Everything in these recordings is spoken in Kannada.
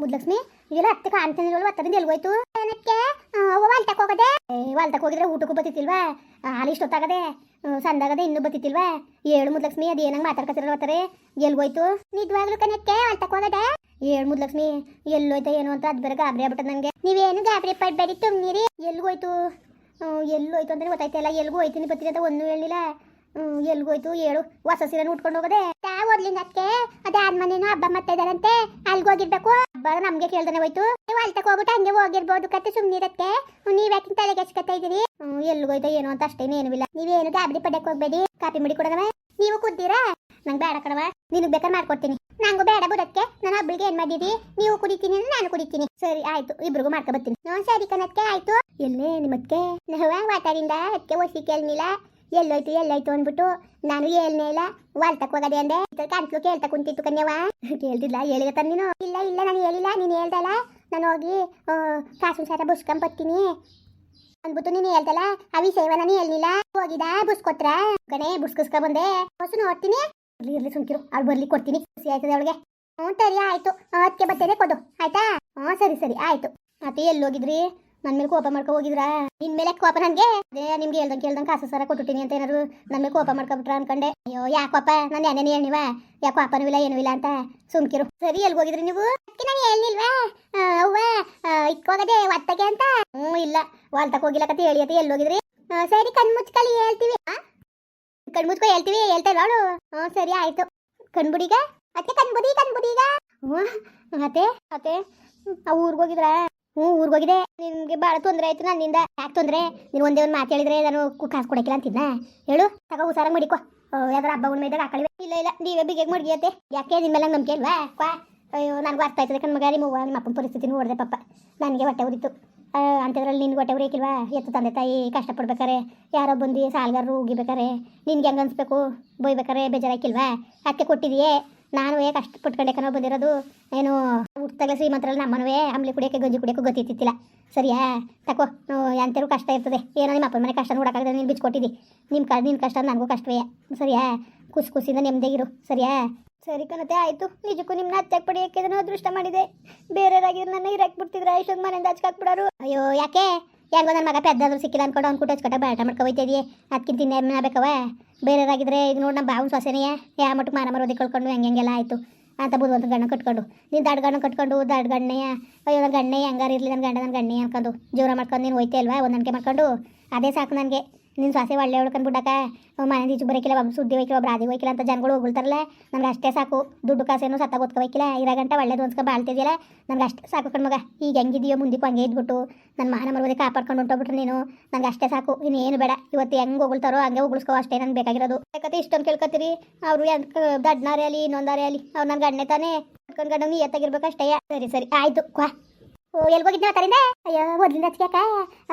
ಮುದ್ಲಕ್ಷ್ಮಿ ಇದೆಲ್ಲ ಅತ್ತೆ ಕಾಣ್ತಾನಿರಲ್ವ ಹತ್ತರಿಂದ ಎಲ್ಗೋಯ್ತು? ಏನಕ್ಕೆ? ವಾಲ್ತಕ್ ಹೋಗದೆ? ವಾಲ್ತಕ್ ಹೋಗಿದ್ರೆ ಊಟಕ್ಕೂ ಬತ್ತಿತ್ತಿಲ್ವಾ? ಅಲ್ಲಿ ಇಷ್ಟೊತ್ತಾಗದೆ? ಸಂದಾಗದೆ ಇನ್ನೂ ಬತ್ತಿತ್ತಿಲ್ವಾ? ಏಳು ಮುದ್ಲಕ್ಷ್ಮಿ, ಅದು ಏನಂಗೆ ಮಾತಾಡ್ಕತ್ತಿರಲ್ಲ ಬರ್ತಾರೆ ಎಲ್ಗೋಯ್ತು? ನಿಜವಾಗ್ಲು ಕನಕ್ಕೆ ವಾಲ್ತಕ್ ಹೋಗದೆ? ಏಳು ಮುದ್ಲಕ್ಷ್ಮಿ, ಎಲ್ಲೋಯ್ತಾ ಏನು ಅಂತ ಅದು ಬೇರೆ ಗಾಬರಿ ಆಗ್ಬಿಟ್ಟದ ನನಗೆ ನೀವೇನು ಗಾಬರಿ ಪಡ್ಬೇಡಿ ತುಂಬಿರಿ ಎಲ್ಗೋಯ್ತು? ಎಲ್ಲಿ ಹೋಯ್ತು ಅಂತ ಗೊತ್ತಾಯ್ತಲ್ಲ ಎಲ್ಗೂ ಹೋಯ್ತೀನಿ ಬತ್ತೀನಿ ಅಂತ ಒಂದು ಹೇಳಿಲ್ಲ ಎಲ್ಗೋಯ್ತು, ಏಳು. ಹೊಸ ಸೀರೆ ಉಟ್ಕೊಂಡು ಹೋಗದೆ? ಓದ್ಲಿಂದ ಅದಕ್ಕೆ ಅದಾದ್ಮನೇನು ಹಬ್ಬ ಮತ್ತೆ ಇದಾರಂತೆ ಅಲ್ಗೆ ಹೋಗಿರ್ಬೇಕು. ಹಬ್ಬ ನಮ್ಗೆ ಕೇಳ್ದಾನೆ ಹೋಯ್ತು. ನೀವು ಅಲ್ಲಿ ಹೋಗ್ಬಿಟ್ಟು ಹಂಗೆ ಹೋಗಿರ್ಬೋದು ಕತ್ತೆ ಸುಮ್ಮನಿರತ್ತೆ ನೀವ್ ಯಾಕೆ ತಲೆಗೆ ಹಚ್ಕತ್ತಾ ಇದೀರಿ ಹ್ಮ್, ಏನೋ ಅಂತ ಅಷ್ಟೇನು ಏನೂ ಇಲ್ಲ. ನೀವೇನು ಗಾಬರಿ ಪಡ್ಯಕ್ ಹೋಗ್ಬೇಡಿ. ಕಾಪಿ ಮಾಡಿ ಕೊಡದವ. ನೀವು ಕುದ್ದೀರಾ ನಂಗೆ ಬೇಡ ಕಣವ ನಿನಗೆ ಬೇಕಾದ್ರೆ ಮಾಡ್ಕೊಡ್ತೀನಿ. ನಂಗು ಬೇಡ ಬುಡಕ್ಕೆ ನಾನು ಹಬ್ಬಳಿಗೆ ಏನ್ ಮಾಡಿದಿ? ನೀವು ಕುಡಿತೀನಿ ಅಂದ್ರೆ ನಾನು ಕುಡಿತೀನಿ. ಸರಿ ಆಯ್ತು. ಇಬ್ರಿಗೂ ಮಾಡ್ಕೊ ಬರ್ತೀನಿ. ಸರಿ ಕಣಕ್ಕೆ ಆಯ್ತು. ಎಲ್ಲೇ ನಿಮ್ಮಕ್ಕೆ ನಾವು ಮಾತಾಡಿಂದ ಅದಕ್ಕೆ ಒಸಿ ಕೇಳ್ನಿಲ್ಲ. ಎಲ್ಲೋಯ್ತು ಎಲ್ಲೋಯ್ತು ಅಂದ್ಬಿಟ್ಟು ನಾನು ಹೇಳ್ನೇ ಇಲ್ಲ ವಾಲ್ತಕ್ ಹೋಗದೆ ಅಂದೆ. ಕಂತ್ಲು ಕೇಳ್ತಾ ಕುಂತಿತ್ತು ಕನ್ಯವ ಕೇಳ್ದಿಲ್ಲ ಹೇಳಿದ ತಾನೆ ನೀನು. ಇಲ್ಲ ಇಲ್ಲ, ನಾನು ಹೇಳಿಲ್ಲ, ನೀನು ಹೇಳ್ದಲ್ಲ ನಾನು ಹೋಗಿ ಕಾಸು ಸಾರ ಬುಸ್ಕೊಂಡ್ ಬರ್ತೀನಿ ಅಂದ್ಬಿಟ್ಟು ನೀನು ಹೇಳ್ದಲ್ಲ ಆ ವಿಷಯವ ನಾನು ಹೇಳಿಲ್ಲ ಹೋಗಿದ ಬುಸ್ಕೊತ್ರ ಕಣೆ ಬುಸ್ಕಸ್ಕ ಬಂದೆ. ಹೊಸ ನೋಡ್ತೀನಿ. ಇರ್ಲಿ ಇರ್ಲಿ, ಸುಮ್ಕಿರು. ಅವ್ಳು ಬರ್ಲಿ, ಕೊಡ್ತೀನಿ. ಖುಷಿ ಆಯ್ತದೆ ಅವಳಿಗೆ. ಹ್ಞೂ ಸರಿ, ಆಯ್ತು. ಅದಕ್ಕೆ ಬರ್ತೇನೆ ಕೊಡು. ಆಯ್ತಾ? ಹ್ಞೂ ಸರಿ ಸರಿ, ಆಯ್ತು. ಮತ್ತೆ ಎಲ್ಲಿ ಹೋಗಿದ್ರಿ ನನ್ನ ಮೇಲೆ ಕೋಪ ಮಾಡ್ಕೊ ಹೋಗಿದ್ರಾ? ನಿನ್ ಮೇಲೆ ಕೋಪ ನನಗೆ? ಅದೇ, ನಿಮ್ಗೆ ಹೇಳ್ದಂಗೆ ಕೇಳ್ದಂಗೆ ಕಾಸು ಸರ ಕೊಟ್ಟಿನಿ ಅಂತ ಏನಾದ್ರು ನನ್ ಮೇಲೆ ಕೋಪ ಮಾಡ್ಕೊಬಿಟ್ರ ಅನ್ಕೊಂಡೆ. ಅಯ್ಯೋ ಯಾಕಪ್ಪ ನಾನು ಏನೇನು ಹೇಳಿವ ಯಾಕೋ ಅಪ್ಪನೂ ಇಲ್ಲ, ಏನೂ ಇಲ್ಲ ಅಂತ? ಸುಮ್ಕಿರು. ಸರಿ ಎಲ್ಲಿ ಹೋಗಿದ್ರಿ ನೀವು? ನಾನು ಹೇಳಿಲ್ವಾ ಅವ್ವ ಇಕ್ಕೋಗದೆ ಒತ್ತಗೆ ಅಂತ? ಹ್ಞೂ ಇಲ್ಲ. ವಾಲ್ತಕ್ ಹೋಗಿಲ್ಲ ಕತೆ, ಹೇಳಿ ಎಲ್ಲಿ ಹೋಗಿದ್ರಿ? ಸರಿ ಕಣ್ ಮುಚ್ಕಲಿ ಹೇಳ್ತೀವಿ? ಕಣ್ ಮುಚ್ಕೊ ಹೇಳ್ತೀವಿ, ಹೇಳ್ತಾ ಅವಳು? ಹ್ಞೂ ಸರಿ, ಆಯ್ತು. ಕಣ್ಬುಡಿಗ ಅತ್ತೆ ಕಣ್ಬುಡಿ ಕಣ್ಬುಡಿಗ ಹ್ಞೂ ಅತ್ತೆ ಅತ್ತೆ, ಆ ಊರಿಗೆ ಹೋಗಿದ್ರಾ? ಹ್ಞೂ, ಊರಿಗೆ ಹೋಗಿದೆ ನಿನ್ಗೆ ಭಾಳ ತೊಂದರೆ ಆಯ್ತು ನನ್ನಿಂದ ಯಾಕೆ ತೊಂದರೆ? ನೀನು ಒಂದೇ ಒಂದು ಮಾತು ಹೇಳಿದ್ರೆ ನಾನು ಕಾಸು ಕೊಡಕ್ಕಿಲ್ಲ ಅಂತಿದ್ನ? ಹೇಳು, ತಗೋ ಹುಷಾರಾಗಿ ಮಡಿಕೋ. ಯಾವ್ದಾರ ಹಬ್ಬ ಉಣ್ಮೆ ಇದ್ದಾಗ ಹಾಕಳಿವೆ. ಇಲ್ಲ ಇಲ್ಲ, ನೀವೇ ಬಿಗಿಗೆ ಮಡ್ಗಿಯತ್ತೆ ಯಾಕೆ ನಿನ್ನ ಮೇಲೆ ನಂಬಿಕೆ ಕ್ವಾ. ಅಯ್ಯೋ, ನನಗೂ ಅರ್ಥ ಆಯ್ತದೆ ಕಣ್ಮಗ ನಿಮ್ಮ ನಿಮ್ಮ ಅಪ್ಪನ ಪರಿಸ್ಥಿತಿ ನೋಡಿದೆ ಪಪ್ಪ ನನಗೆ ಹೊಟ್ಟೆ ಉರಿತು. ಅಂಥದ್ರಲ್ಲಿ ನಿನ್ಗೆ ಹೊಟ್ಟೆ ಉರಿಕಿಲ್ವಾ ಎತ್ತು ತಂದೆ ತಾಯಿ ಕಷ್ಟಪಡ್ಬೇಕಾರೆ, ಯಾರೋ ಬಂದು ಸಾಲ್ಗಾರರು ಉಗಿಬೇಕಾರೆ, ನಿನ್ಗೆ ಹೆಂಗೆ ಅನ್ಸ್ಬೇಕು? ಬೈಬೇಕಾರೆ ಬೇಜಾರಾಕಿಲ್ವಾ ಅತ್ತೆ ಕೊಟ್ಟಿದೆಯೇ? ನಾನು ಏ ಕಷ್ಟಪಟ್ಕೊಂಡೆ ಕನೋ ಬಂದಿರೋದು. ಏನು ಹುಟ್ಟಾಗಲೇ ಶ್ರೀಮಂತರಲ್ಲಿ ನಮ್ಮನವೇ, ಅಂಬ್ಲಿ ಕುಡಿಯೋಕೆ, ಗಂಜಿ ಕುಡಿಯೋಕೆ ಗೊತ್ತಿತ್ತಿಲ್ಲ ಸರಿಯಾ? ತಕೋ ಎಂತರೂ ಕಷ್ಟ ಇರ್ತದೆ. ಏನೋ ನಿಮ್ಮ ಅಪ್ಪನ ಮನೆ ಕಷ್ಟ ನೋಡೋಕ್ಕಾಗದೆ ನೀನು ಬಿಚ್ಕೊಟ್ಟಿದ್ದಿ ನಿಮ್ಮ ಕ ನಿನ್ನ ಕಷ್ಟ ನನಗೂ ಕಷ್ಟವೇ. ಸರಿಯಾ? ಖುಷಿ ಖುಷಿಯಿಂದ ನೆಮ್ಮದಿಗಿರು ಸರಿಯಾ? ಸರಿ ಕಣತೆ, ಆಯಿತು. ನಿಜಕ್ಕೂ ನಿಮ್ಮನ್ನ ಹತ್ತಾಗಿ ಪಡೆಯೋಕೆ ಅದನ್ನು ಅದೃಷ್ಟ ಮಾಡಿದೆ. ಬೇರೆಯವರಾಗಿದ್ರೆ ನನ್ನ ಇರಕ್ಕೆ ಬಿಡ್ತಿದ್ರೆ, ಇಷ್ಟೊಂದು ಮನೆಯಿಂದ ಹಚ್ಕಾಕ್ಬಿಡೋರು ಅಯ್ಯೋ, ಯಾಕೆ? ಯಾಕೋ ನನ್ನ ಮಗ ಪೆದ್ದಾದ್ರು ಸಿಕ್ಕಿಲ್ಲ ಅನ್ಕೊಂಡು ಅವ್ನು ಕೂಟ ಹಚ್ಕೊಟ್ಟ ಬೇಟ ಮಾಡ್ಕೊ ಹೋಯ್ತಿದೀಯ. ಅದಕ್ಕಿಂತ ಇನ್ನೇನು ಬೇಕವ ಬೇರೆಯವರಾಗಿದ್ರೆ ಈಗ ನೋಡಿ ನಮ್ಮ ಬಾವನ ಸೊಸೆನೆಯ ಯಾ ಮಟ್ಟಕ್ಕೆ ಮಾನ ಮರೋದಿ ಕಳ್ಕೊಂಡು ಹೆಂಗೆ ಹೆಂಗೆಲ್ಲ ಆಯಿತು. ಅಂತ ಬುದ್ಧವಂತ ಗಂಡ ಕಟ್ಕೊಂಡು. ನೀನು ದಡ್ ಗಣ್ಣ ಕಟ್ಕೊಂಡು ದಡ್ ಗಣ್ಣೆಯ ಅಯ್ಯೋ ನನ್ನ ಗಣ್ಣೆ ಹೆಂಗಾರು ಇರಲಿ ನನ್ನ ಗಂಡ ನನ್ನ ಗಣ್ಣೆ ಅನ್ಕೊಂಡು ಜೀವನ ಮಾಡ್ಕೊಂಡು ನೀನು ಹೋಯ್ತೆ ಅಲ್ವಾ? ಮಾಡ್ಕೊಂಡು. ಅದೇ ಸಾಕು ನನಗೆ. ನಿನ್ನ ಸಾಸೆ ಒಳ್ಳೆ ಹೊಡ್ಕೊಂಡ್ಬಿಟ್ಟಕ ಮನೆ ಈಚು ಬರೋಕಿಲ್ಲ ಒಬ್ಬ ಸುದ್ದಿ ಹೋಯ್ಕಿಲ್ಲ ಒಬ್ರು ಆದಿ ಹೋಯ್ಕಿಲ್ಲ ಅಂತ ಜನಗಳು ಹೋಗ್ಬಿಡ್ತಾರಲ್ಲ ನಮ್ಗೆ ಅಷ್ಟೇ ಸಾಕು. ದುಡ್ಡು ಕಾಸೇನು ಸತ್ತ ಗೊತ್ಕೋಬೇಕಿಲ್ಲ ಇರೋ ಗಂಟ ಒಳ್ಳೇದು ಅನ್ಸ್ಕೊ ಬಾಳ್ತಿದ್ಯಲ್ಲ, ನಮ್ಗೆ ಅಷ್ಟೇ ಸಾಕು ಕಣ್ಮಗ. ಈಗ ಹೆಂಗಿದೆಯೋ ಮುಂದಕ್ಕೂ ಹಂಗೆ ಇದ್ಬಿಟ್ಟು ನನ್ನ ಮಾನ ಮರವದೆ ಕಾಪಾಡ್ಕೊಂಡು ಹೊಂಟೋಗ್ಬಿಟ್ರೆ ನೀನು ನಂಗೆ ಅಷ್ಟೇ ಸಾಕು, ಇನ್ನೇನು ಬೇಡ. ಇವತ್ತು ಹೆಂಗೆ ಹೋಗ್ತಾರೋ ಹಂಗೆ ಉಗುಳ್ಸ್ಕೋ ಅಷ್ಟೇ ನನ್ಗೆ ಬೇಕಾಗಿರೋದು. ಯಾಕತ್ತೆ ಇಷ್ಟೊಂದು ಕೇಳ್ಕೊತೀರಿ? ಅವರು ದಡ್ನಾರೇ ಅಲ್ಲಿ ಇನ್ನೊಂದಾರೇ ಅಲ್ಲಿ, ಅವ್ರು ನನ್ನ ಗಣ್ಣೆ ತಾನೇ. ಕಟ್ಕೊಂಡು ನೀ ಎತ್ತಾಗಿರ್ಬೇಕು ಅಷ್ಟೇ. ಸರಿ ಸರಿ, ಆಯ್ತು ಕ್ವಾ ಓ ಎಲ್ಲಿ ಹೋಗಿದ್ದೆ ತರಿಂದ ಅಯ್ಯೋ, ಮೊದ್ಲಿಂದ ಹಚ್ಕ್ಯಾಕ?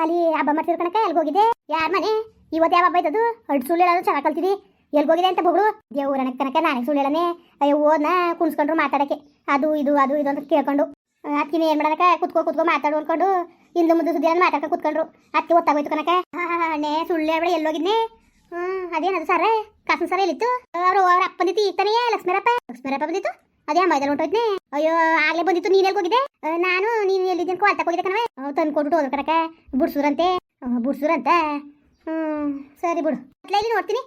ಅಲ್ಲಿ ಹಬ್ಬ ಮಾಡ್ತಿದ್ರು ಕಣಕ ಎಲ್ಲಿ ಹೋಗಿದ್ದೆ? ಯಾರ ಮನೆ? ಇವತ್ತು ಯಾವ ಹಬ್ಬ ಆಯ್ತದು ಅಡ್ ಸುಳ್ಳು ಹೇಳೋದು ಚೆನ್ನಾಗಿ ಎಲ್ಲಿ ಹೋಗಿದೆ ಅಂತ ಬಗಳು ದೇವ್ರನ ತನಕ ನಾನೇ ಸುಳ್ಳು ಹೇಳನೆ. ಅಯ್ಯೋ ಓದ್ನ ಕುಣಿಸ್ಕೊಂಡ್ರು ಮಾತಾಡಕ್ಕೆ. ಅದು ಇದು ಅದು ಇದು ಅಂತ ಕೇಳ್ಕೊಂಡು. ಅದಕ್ಕಿನ ಏನು ಮಾಡಕ ಕುತ್ಕೋ ಕುತ್ಕೋ ಮಾತಾಡು ಅನ್ಕೊಂಡು ಇಂದು ಮುಂದೆ ಸುದ್ದಿ ಅಂತ ಮಾತಾಡ್ಕ ಕುತ್ಕೊಂಡ್ರು. ಅದಕ್ಕೆ ಗೊತ್ತಾಗೋಯ್ತು ಕನಕ ನೇ ಸುಳ್ಳು ಹೇಳ್ಬೇಡ ಎಲ್ಲಿ ಹೋಗಿದ್ನೆ? ಹ್ಮ್ ಅದೇನದು ಸರ್ ಕಸನ್ ಸರ್ ಎಲ್ಲಿತ್ತು? ಅವರು ಅವ್ರ ಅಪ್ಪ ಬಂದಿತ್ತು ಈಗ ಲಕ್ಷ್ಮೀರಪ್ಪ? ಲಕ್ಷ್ಮೀರಪ್ಪ ಬಂದಿತ್ತು? ಅದೇ ಮೈದಲ್ಲಿ ಹೊಂಟೋಯ್ತನೆ ಅಯ್ಯೋ ಆಗ್ಲೇ ಬಂದಿತ್ತು ನೀನ್ ಆ, ನಾನು ನೀನು ಎಲ್ಲಿದ್ದೀನಿ ಕಾಲ್ ತಗೋಗಿದ್ದೆ ಕಣವೆ. ತಂದು ಕೊಟ್ಬಿಟ್ಟು ಹೋದ್ರು ಕಣಕ ಬುಡ್ಸೂರಂತೆ ಬುಡ್ಸುರಂತ ಹ್ಮ್, ಸರಿ ಬಿಡು. ಇಲ್ಲಿ ನೋಡ್ತೀನಿ.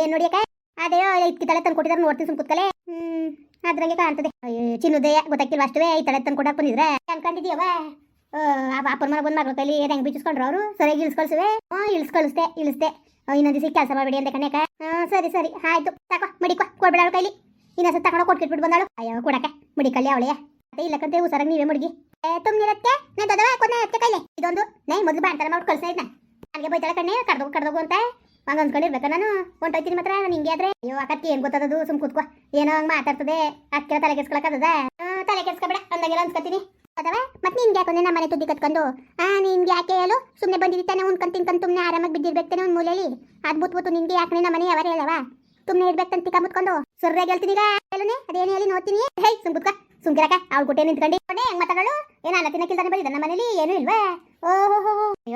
ಏನ್ ನೋಡಿಯಕ ಅದೇ ತಲೆ ತಂದು ಕೊಟ್ಟಿದ್ದಾರೆ ನೋಡ್ತೀನಿ ಸುಮ್ ಕುತ್ಕಲೆ. ಹ್ಮ್, ಅದ್ರಂಗೆ ಕಾಣ್ತದೆ. ಚಿನ್ನದಯ್ಯ ಗೊತ್ತಾಗಿಲ್ವ ಅಷ್ಟವೇ? ಈ ತಲೆ ತಂದು ಕೊಡಕ್ ಬಂದಿದ್ರೆ? ಅನ್ಕೊಂಡಿದ್ಯವ ಅಪ್ಪನ ಮನೆ ಬಂದ್ ಮಗಳ ಕೈಲಿ ಹೆಂಗ್ ಬಿಚ್ಚಿಸ್ಕೊಂಡ್ರು ಅವರು? ಸರಿಯಾಗಿ ಇಳಿಸ್ಕೊಳ್ಸುವೆ? ಹ್ಞೂ ಇಳಿಸ್ ಕಳಿಸ್ದೆ ಇಳಿಸ್ದೆ ಇನ್ನೊಂದು ಕೆಲಸ ಮಾಡಬೇಡಿ ಅಂತ ಕಣ್ಯಾಕ ಸರಿ ಸರಿ, ಆಯ್ತು. ತಕೋ, ಮಡಿಕೋ, ಕೊಡ್ಬೇಡ ಅವಳ ಕೈಲಿ. ಇನ್ನೊಂದ್ಸತಿ ತಗೊಂಡು ಕೊಟ್ಬಿಟ್ಟು ಬಂದಾಳು. ಅಯ್ಯೋ ಕೊಡಕ ಮಡಿಕಲ್ಲಿ ಅವಳೆಯ ಅದೇ ಇಲ್ಲಕ್ಕಂತೆ ಹುಷಾರಾಗಿ ನೀವೇ ಮಡಗಿ. ತುಂಬಿರತ್ತೆ? ನಾ ದೊಡ್ಡವ ಕೊನೆ ಹತ್ತೆ ಕೈಲಿ. ಇದೊಂದು, ನೈ, ಮೊದಲು ಬಾಣ್ತಾರ ಮಾಡಿ ಇದ್ನ. ನನಗೆ ಬೈತಾಳೆ ಕಣ್ಣೆ ಕಡ್ದೋಗು ಕಡ್ದೋಗು ಅಂತ. ಹಂಗ ಅನ್ಕೊಂಡಿರ್ಬೇಕ ನಾನು. ಹೊಂಟೋಯ್ತೀನಿ ಮಾತ್ರ, ನಾನು ಹಿಂಗೆ ಆದ್ರೆ. ಅಯ್ಯೋ ಅಕ್ಕಕ್ಕೆ ಏನ್ ಗೊತ್ತದದು ಸುಮ್ ಕೂತ್ಕೋ. ಏನೋ ಹಂಗ ಮಾತಾಡ್ತದೆ. ಅದಕ್ಕೆ ತಲೆ ಕೆಸ್ಕೊಳಕ್ಕದ ತಲೆ ಕೆಸ್ಕೊಬೇಡ ಅಂದಾಗೆಲ್ಲ ಅನ್ಸ್ಕೊತೀನಿ. ಅದವಾ? ಮತ್ತೆ ನಿನ್ಗೆ ಯಾಕೊಂದೇ ನಮ್ಮ ಮನೆ ತುದ್ದಿ ಕತ್ಕೊಂಡು ಆ, ನಿನ್ಗೆ ಯಾಕೆ ಹೇಳು? ಸುಮ್ಮನೆ ಬಂದಿದ್ದಾನೆ ಉಣ್ಕೊಂಡ್ ತಿನ್ಕೊಂಡ್ ಸುಮ್ಮನೆ ಆರಾಮಾಗಿ ಬಿದ್ದಿರ್ಬೇಕಾನೆ ಒಂದು ಮೂಲೆಯಲ್ಲಿ ಅದ್ ಬುತ್ತು ನಿನ್ಗೆ ಯಾಕೆ ನಮ್ಮ ಮನೆ ಯಾವಾಗ ಹೇಳವ ಸುಮ್ಮನೆ ಇರ್ಬೇಕಂತ ತಿಕ್ಕ ಮುತ್ಕೊಂಡು. ಸರ್ರಾಗಿ ಹೇಳ್ತೀನಿ ಈಗ, ಹೇಳನೆ? ಅದೇನು ಹೇಳಿ ನೋಡ್ತೀನಿ. ಹೇ ಸುಮ್ ಕುತ್ಕ. ಸುಮ್ಕಿರಕ ಅವ್ಳು ಗುಟ್ಟೆ ನಿಂತ್ಕೊಂಡು. ಹೆಂಗ್ ಮಾತಾಡೋಳು? ಏನ ಅಲ್ಲ ತಿನ್ನಕ್ಕಿಲ್ದಾನೆ ಬರೀ ನಮ್ಮ ಮನೇಲಿ ಏನು ಇಲ್ವಾ?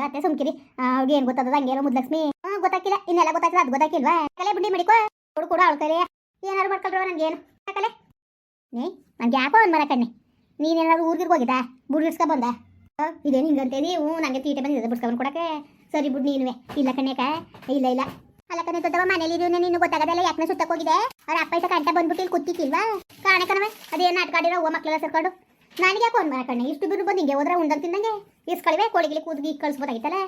ಅತ್ತೆ ಸುಮ್ಕಿರಿ. ಅವ್ಗೆ ಏನ್ ಗೊತ್ತದ ಹಂಗೇನೋ ಮುದ್ಲಕ್ಷ್ಮಿ. ಗೊತ್ತಾಕಿಲ್ಲ ಇನ್ನೆಲ್ಲ ಗೊತ್ತಾಯ್ತದ? ಅದು ಗೊತ್ತಾಕಿಲ್ವಾ ಕಲೆ ಬುಡ್ಡಿ ಮಡಿಕೋ. ಕೊಡು ಕೊಡು ಅವಳ ಏನಾರು ಏನಾರು ನಂಗೆ ಏನು ಕಲೆ. ನೀ ನನಗೆ ಯಾಕೋ ಒಂದ್ ಮರ ಕಣ್ಣೆ. ನೀನೇನಾದ್ರು ಊರಿಗೆ ಹೋಗಿದ್ದಾ? ಬುಡ್ ಇಡ್ಸ್ಕೊ ಬಂದ? ಇದೇನು ಹಿಂಗಂತೇದಿ ಹ್ಞೂ ನನಗೆ ತೀಟೆ ಬಂದಿದೆ ಬಿಡ್ಸ್ಕೊಂಡು ಕೊಡಕ್ಕೆ. ಸರಿ ಬುಡ್, ನೀನುವೆ. ಇಲ್ಲ ಕಣ್ಯಾಕ ಇಲ್ಲ ಇಲ್ಲ. ಅಲ್ಲ ಕಣೆ ದೊಡ್ಡವ, ಮನೇಲಿ ಇರೋನೆ ನೀನು ಗೊತ್ತಾಗದಲ್ಲ ಯಾಕೆ ಸುತ್ತಕ್ಕೆ ಹೋಗಿದೆ ಅವ್ರ ಅಪ್ಪ ಇಸ ಕಂಟ ಬಂದ್ಬಿಟ್ಟು ಇಲ್ಲಿ ಕೂತಿಕ್ಕಿಲ್ವಾ ಕಾಣೆ ಕಣವೆ ಅದೇನು ಓ ಮಕ್ಕಳೆಲ್ಲ ಸೇರ್ಕೊಂಡು? ನನಗೆ ಯಾಕೆ ಒಂದು ಕಣ್ಣೆ? ಇಷ್ಟು ಬಿರು ಬಂದು ಹಿಂಗೆ ಹೋದ್ರೆ ಉಂಡಂಗೆ ತಿಂದಂಗೆ? ಇಸ್ಕೊಳ್ವೆ ಕೋಳಿಗಿಲಿ ಕೂದ್ಗಿ ಕಳಿಸ್ಬೋದಾಗಿತ್ತಲ್ಲ?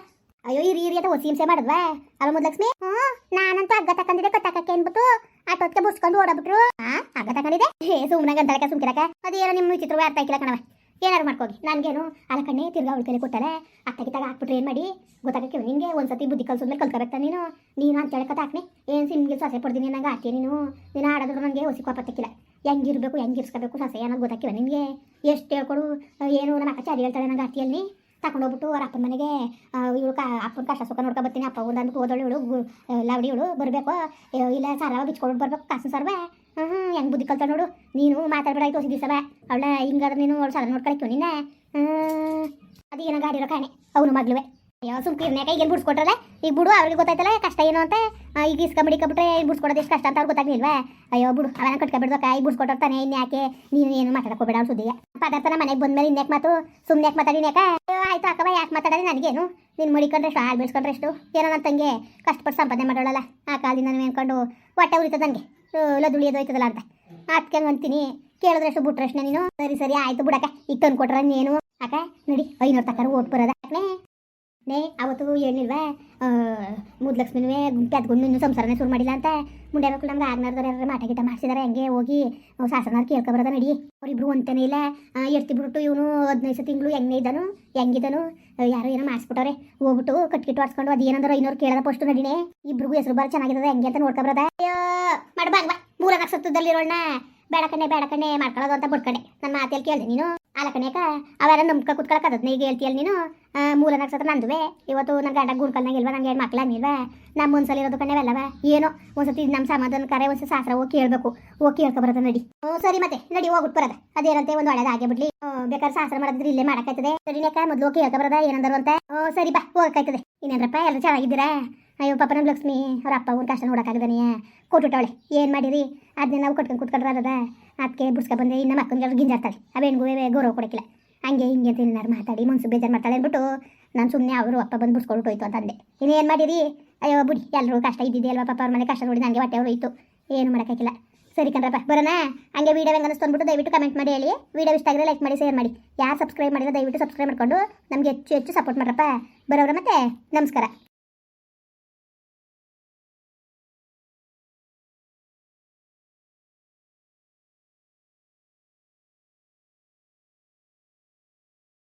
ಅಯ್ಯೋ, ಈ ರೀ ಅಂತ ಹೊಸಿ ಹಿಂಸೆ ಮಾಡಿದ್ವಾ? ಅಲ್ಲ ಮುದ್ಲಕ್ಷ್ಮಿ? ಹ್ಞೂ, ನಾನಂತೂ ಹಗ್ಗ ತಕ್ಕಂದಿದೆ ಕಟ್ಟಕ್ಕೆ ಅನ್ಬಿಟ್ಟು ಆಟೋದ್ಕೆ ಬುಡ್ಸ್ಕೊಂಡು ಓಡಬಿಟ್ರು ಹಾ ಹಗ್ಗ ತಕೊಂಡಿದ್ದೆ ಏ ಸುಮ್ಮನೆ ಸುಮ್ಕಿರಕ ಅದೇನೋ ನಿಮ್ಮ ವಿಚಿತ್ರವೇ ಅರ್ಥ ಆಗಿಲ್ಲ ಕಣವ ಏನಾರು ಮಾಡ್ಕೋಗಿ. ನನ್ಗೇನು ಅಲ್ಲ ಕಣ್ಣೆ ತಿರ್ಗಾ ಉಳ್ಕಲೆ ಕೊಟ್ಟಲೆ. ಅತ್ತಗಿತ್ತಾಗ ಹಾಕ್ಬಿಟ್ರೆ ಏನು ಮಾಡಿ? ಗೊತ್ತಾಗಕ್ಕೆ ನಿಂಗೆ ಒಂದ್ಸತಿ ಬುದ್ಧಿ ಕಲ್ಸಿದ್ಮೇಲೆ ಕಲ್ತ್ಕೊಬೇಕು ನೀನು. ನೀನು ಅಂತ ಹೇಳ್ಕೊತ ಹಾಕ್ನಿ. ಏನು ಸಿಮ್ಗೆ ಸೊಸೆ ಪಡ್ತೀನಿ ನಂಗೆ ಆಡ್ತೀಯ ನೀನು? ನೀನು ಆಡೋದ್ರು ನನಗೆ ಹೊಸಿ ಇರ್ಬೇಕು ಹೆಂಗಿರ್ಬೇಕು, ಹೆಂಗಿರ್ಸ್ಕೋಬೇಕು ಸೊಸೆ ಅನ್ನೋದು ಗೊತ್ತಾಕಿವ ನಿನಗೆ. ಎಷ್ಟು ಹೇಳ್ಕೊಡು ಏನು ನಮ್ಮ ಅಕ್ಕ ಚಾರಿ ಹೇಳ್ತಾಳೆ ನಂಗೆ ಆಡ್ತಿಯಲ್ಲಿ ತಗೊಂಡೋಗ್ಬಿಟ್ಟು ಅವ್ರ ಅಪ್ಪನ ಮನೆಗೆ ಇವಳು ಕಾ, ಅಪ್ಪನ ಕಷ್ಟ ಸುಖ ನೋಡ್ಕೊ ಬರ್ತೀನಿ, ಅಪ್ಪ ಒಂದು ಅಂದ್ಬಿಟ್ಟು ಓದೋಳು ಇವಳು ಲವಡಿ ಇವಳು, ಬರಬೇಕು ಇಲ್ಲ ಸಾರವ ಬಿಚ್ಕೊಂಡು ಬರಬೇಕು ಕಾಸು ಸರ್ವೆ. ಹ್ಞೂ ಹೆಂಗೆ ಬುದ್ಧಿ ಕಲ್ತ ನೋಡು. ನೀನು ಮಾತಾಡ್ಬೇಡಾಯ್ತು ಸಿದ್ದಿ ಸಭೆ ಅವಳ, ಹಿಂಗಾದ್ರೆ ನೀನು ಅವಳು ಸಾಲ ನೋಡ್ಕೊಳಕ್ಕೆ ನಿನ್ನ. ಅದೇನೋ ಗಾಡಿ ಇರೋ ಕಾಣೆ, ಅವನು ಮಗ್ಳುವೆ. ಅಯ್ಯೋ ಸುಮ್ಕಿರ್ನ್ಯಾಕ ಈಗ ಬಿಡ್ಸ್ಕೊಟ್ರಲ್ಲ? ಈಗ ಬಿಡು ಅವ್ರಿಗೆ ಗೊತ್ತಾಯ್ತಲ್ಲ ಕಷ್ಟ ಏನು ಅಂತ? ಈಗ ಇಸ್ಕೊಂಬಿಡಿಕೊಬಿಟ್ರೆ ಈಗ ಬಿಡಿಸ್ಕೊಡೋದು, ಎಷ್ಟು ಕಷ್ಟ ಅಂತ ಅವ್ರು ಗೊತ್ತಾಗ್ಲಿಲ್ವಾ? ಅಯ್ಯೋ, ಬಿಡು, ಅವನ ಕಟ್ಕೊಬಿಡ್ದಕ್ಕ ಈಗ ಬಿಡ್ಸ್ಕೊಟ್ಟಿರ್ತಾನೆ ಇನ್ಯಾಕೆ? ನೀನು ಏನು ಮಾತಾಡಕೋಬೇಡ ಅವ್ರ ಸುದ್ದಿಗೆ. ಪದಾರ್ಥನ ಮನೆಗೆ ಬಂದ್ಮೇಲೆ ಇನ್ಯಾಕೆ ಮಾತು? ಸುಮ್ಮನೆ ಯಾಕೆ ಮಾತಾಡಿ ಯಾಕ ಅಯ್ಯೋ ಆಯ್ತು ಅಕ್ಕವ ಯಾಕೆ ಮಾತಾಡೋದು? ನನಗೇನು? ನೀನು ಮಡಿಕೊಂಡ್ರೆ ಎಷ್ಟು ಹಾಲು ಬೆಳೆಸ್ಕೊಂಡ್ರೆ ಎಷ್ಟು? ಏನೋ ನನ್ನ ತಂಗೆ ಕಷ್ಟಪಟ್ಟು ಸಂಪಾದನೆ ಮಾಡೋಳಲ್ಲ. ಆ ಕಾಲದಿಂದ ನಾನು ಅನ್ಕೊಂಡು ಹೊಟ್ಟೆ ಉರಿತದ ನನಗೆ ಲದುಳಿಯೋದು ಹೋಯ್ತದಲ್ಲ ಅಂತ. ಅದಕ್ಕೆ ಅಂತೀನಿ. ಕೇಳಿದ್ರೆ ಎಷ್ಟು ಬಿಟ್ರೆ ಅಷ್ಟೇ ನೀನು. ಸರಿ ಸರಿ, ಆಯ್ತು ಬಿಡಕ್ಕ. ಈಗ ತಂದು ಕೊಟ್ರೆ ನೀನು ಅಕ್ಕ, ನೋಡಿ, ಐನೂರು ತಕ್ಕಾರ ಓಟ್ ಬರೋದ ಯಾಕೆ ನೇ ಅವತ್ತು ಏನಿಲ್ವಾ ಗುಂಪೆ ಅದ್ಕೊಂಡು ಇನ್ನೂ ಸಂಸಾರನೇ ಶುರು ಮಾಡಿಲ್ಲ ಅಂತ. ಮುಂಡೆ ಮಕ್ಕಳು ನಮ್ಗೆ ಆಗ್ನಾರ್ದಾರ ಯಾರು ಮಾಟ ಗಿಟ ಮಾಡಿಸಿದಾರೆ ಹಂಗೆ ಹೋಗಿ ಶಾಸನವ್ರು ಕೇಳ್ಕೊಬರದ ನಡಿ. ಅವರಿಬ್ರು ಒಂತೇನೆ ಇಲ್ಲ. ಎರ್ತಿ ಬಿಟ್ಟು ಇವನು ಹದಿನೈದು ತಿಂಗಳು ಹೆಂಗೆ ಇದ್ದಾನು, ಹೆಂಗಿದ್ದಾನು ಯಾರು ಏನೋ ಮಾಡಿಸ್ಬಿಟ್ಟವ್ರೆ. ಹೋಗ್ಬಿಟ್ಟು ಕಟ್ಕಿಟ್ಟು ಆಡ್ಸ್ಕೊಂಡು ಅದು ಏನಂದ್ರೆ ಇನ್ನೂರು ಕೇಳದ ಪೋಸ್ಟ್ ನಡಿನೇ. ಇಬ್ರಿಗೂ ಹೆಸರು ಬಾರ ಚೆನ್ನಾಗಿದೆ ಹೆಂಗೆ ಅಂತ ನೋಡ್ಕೊಬರದ ಅಯ್ಯೋ ಮೂರ ಮೂಲ ನಕ್ಷತ್ರದಲ್ಲಿರೋಣ ಬೇಡ ಕಣ್ಣೆ ಬೇಡ ಕಣ್ಣೆ ಮಾಡ್ಕೊಳ್ಳೋದು ಅಂತ ಬಿಡ್ಕಂಡೆ ನನ್ನ ಮಾತಲ್ಲಿ ಕೇಳಿದೆ ನೀನು. ಅಲ್ಲ ಕಣೇಕ ಅವೆಲ್ಲ ನಂಬ್ಕ ನೀ ಈಗ ಹೇಳ್ತೀಯಲ್ಲ ನೀನು? ಮೂಲ ನಕ್ಷತ್ರ ನಂದುವೆ. ಇವತ್ತು ನನ್ನ ಗಂಡ ಗುಣಕಲ್ನಾಗ ಇಲ್ವಾ? ನನಗೆ ಮಕ್ಳ ಇಲ್ವಾ ನಮ್ಮ ಒಂದ್ಸಲ ಇರೋದು ಕಣ್ಣೆವೆಲ್ಲವ? ಏನೋ ಒಂದ್ಸತಿ ನಮ್ಮ ಸಮಾಧಾನ ಕರೆ ಒಂದ್ಸತಿ ಶಾಸ್ತ್ರ ಹೋಗಿ ಕೇಳಬೇಕು. ಹೋಗಿ ಕೇಳ್ಕೊಬರದ ನಡಿ. ಹ್ಞೂ ಸರಿ ಮತ್ತೆ, ನಡಿ ಹೋಗ್ಬಿಟ್ಟು ಬರದ. ಅದೇನಂತೆ, ಒಂದು ಒಳ್ಳೆದ ಆಗೇ ಬಿಡ್ಲಿ. ಬೇಕಾದ್ರೆ ಶಾಸ್ತ್ರ ಮಾಡಿದ್ರೆ ಇಲ್ಲೇ ಮಾಡಕ್ಕಾಯ್ತದೆ. ಸರಿನೇಕ ಮೊದಲು ಹೋಗಿ ಕೇಳ್ಕೊಬರದ ಏನಂದರು ಅಂತ. ಹ್ಞೂ ಸರಿ ಬಾ, ಹೋಗಕ್ಕಾಯ್ತದೆ. ಇನ್ನೇನ್ರಪ್ಪ ಎಲ್ಲರೂ ಚೆನ್ನಾಗಿದ್ದೀರಾ? ಅಯ್ಯೋ ಪಾಪ ನಮ್ಮ ಲಕ್ಷ್ಮಿ, ಅವ್ರ ಅಪ್ಪ ಅವ್ರ ಕಷ್ಟ ನೋಡೋಕ್ಕಾಗದಾನೆ ಕೊಟ್ಬಿಟ್ಟವಳೆ ಏನು ಮಾಡಿರಿ? ಅದನ್ನ ನಾವು ಕಟ್ಕೊಂಡು ಕುತ್ಕೊಂಡ್ರದ ಅದಕ್ಕೆ ಬುಡ್ಸ್ಕೊ ಬಂದೆ ಇನ್ನು ಮಕ್ಕಳು ಗಿಂಜಾಡ್ತಾಳೆ ಅವೇನ್ಗೂ ಗೌರವ ಕೊಡಕ್ಕಿಲ್ಲ. ಹಂಗೆ ಹಿಂಗೆ ಅಂತ ಏನಾರು ಮಾತಾಡಿ ಮನ್ಸು ಬೇಜಾರು ಮಾಡ್ತಾಳೆ ಅಂದ್ಬಿಟ್ಟು ನಾನು ಸುಮ್ಮನೆ ಅವರು ಅಪ್ಪ ಬಂದು ಬಿಡ್ಸ್ಕೊಂಡು ಹೋಯ್ತು ಅಂತ ಅಂದೆ. ಇನ್ನೇನು ಮಾಡಿರಿ ಅಯ್ಯೋ ಬಿಡಿ ಎಲ್ಲರೂ ಕಷ್ಟ ಇದ್ದಿದ್ದೆ ಅಲ್ವಾ ಪಾಪ ಅವ್ರ ಮನೆ ಕಷ್ಟ ನೋಡಿ ನನಗೆ ಹೊಟ್ಟೆ ಹೋಯ್ತು ಏನು ಮಾಡೋಕ್ಕಾಗಿಲ್ಲ. ಸರಿ ಕಣ್ರಪ್ಪ, ಬರೋಣ? ಹಂಗೆ ವೀಡಿಯೋ ಹೆಂಗೆ ಅನ್ನಿಸ್ತು ಅಂದ್ಬಿಟ್ಟು ದಯವಿಟ್ಟು ಕಮೆಂಟ್ ಮಾಡಿ, ಹೇಳಿ. ವೀಡಿಯೋ ಇಷ್ಟ ಆಗಿದ್ರೆ ಲೈಕ್ ಮಾಡಿ ಶೇರ್ ಮಾಡಿ. ಯಾರು ಸಬ್ಸ್ಕ್ರೈಬ್ ಮಾಡಿದ್ರೆ ದಯವಿಟ್ಟು ಸಬ್ಸ್ಕ್ರೈಬ್ ಮಾಡಿಕೊಂಡು ನಮಗೆ ಹೆಚ್ಚು ಹೆಚ್ಚು ಸಪೋರ್ಟ್ ಮಾಡ್ರಪ್ಪ. ಬರೋರ ಮತ್ತೆ, ನಮಸ್ಕಾರ.